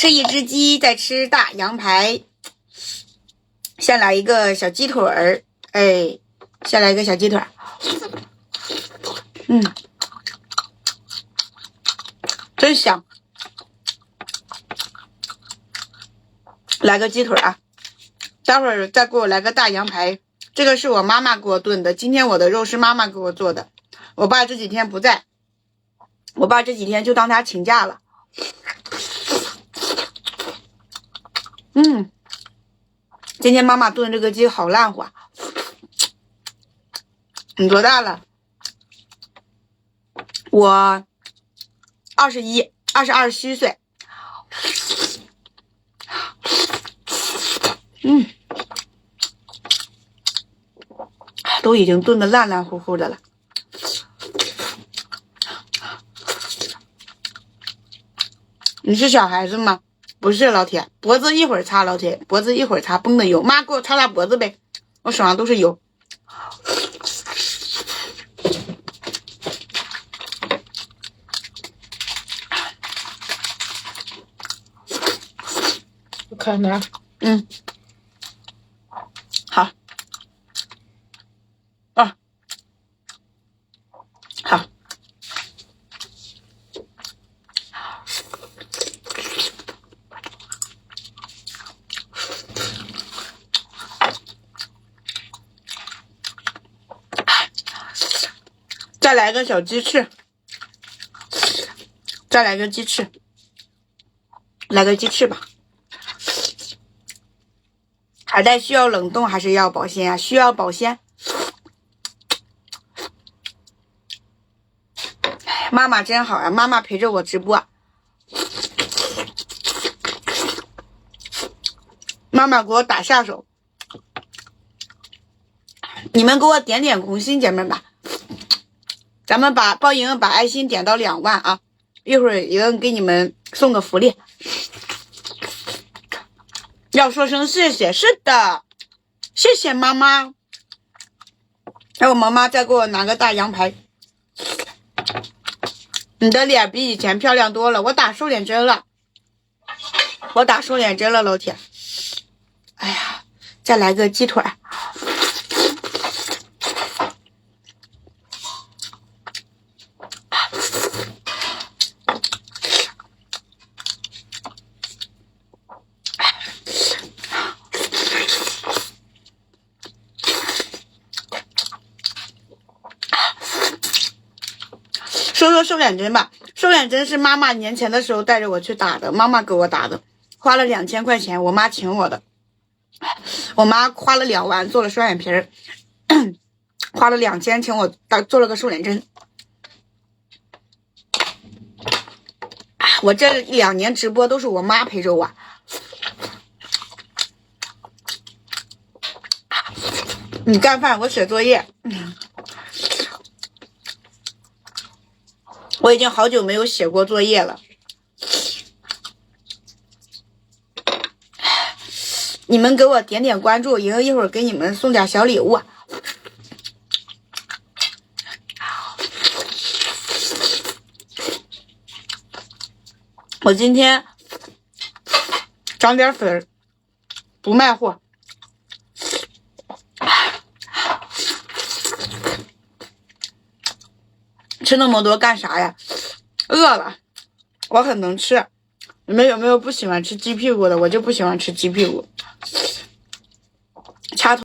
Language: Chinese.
吃一只鸡，再吃大羊排。先来一个小鸡腿儿，哎，先来一个小鸡腿儿。嗯，真香。来个鸡腿啊，待会儿再给我来个大羊排。这个是我妈妈给我炖的，今天我的肉是妈妈给我做的。我爸这几天不在，我爸这几天就当他请假了。嗯，今天妈妈炖这个鸡好烂乎啊。你多大了？我二十一，二十二虚岁。嗯，都已经炖的烂烂乎乎的了。你是小孩子吗？不是，老铁，脖子一会儿擦，老铁，脖子一会儿擦，崩的油。妈，给我擦擦脖子呗，我手上都是油。我看哪？嗯。再来个小鸡翅，再来个鸡翅，来个鸡翅吧。海带需要冷冻还是要保鲜啊？需要保鲜。妈妈真好啊，妈妈陪着我直播。妈妈给我打下手，你们给我点点红心，姐妹们。咱们把报莹莹把爱心点到两万啊！一会儿莹给你们送个福利，要说声谢谢。是的，谢谢妈妈。让我妈妈再给我拿个大羊排。你的脸比以前漂亮多了，我打瘦脸针了，我打瘦脸针了，老铁。哎呀，再来个鸡腿。说说瘦脸针吧，瘦脸针是妈妈年前的时候带着我去打的，妈妈给我打的，花了两千块钱，我妈请我的，我妈花了两万做了双眼皮儿，花了两千请我打做了个瘦脸针，我这两年直播都是我妈陪着我，你干饭，我写作业。我已经好久没有写过作业了，你们给我点点关注，莹一会儿给你们送点小礼物。我今天涨点粉，不卖货。吃那么多干啥呀？饿了，我很能吃。你们有没有不喜欢吃鸡屁股的？我就不喜欢吃鸡屁股。掐头。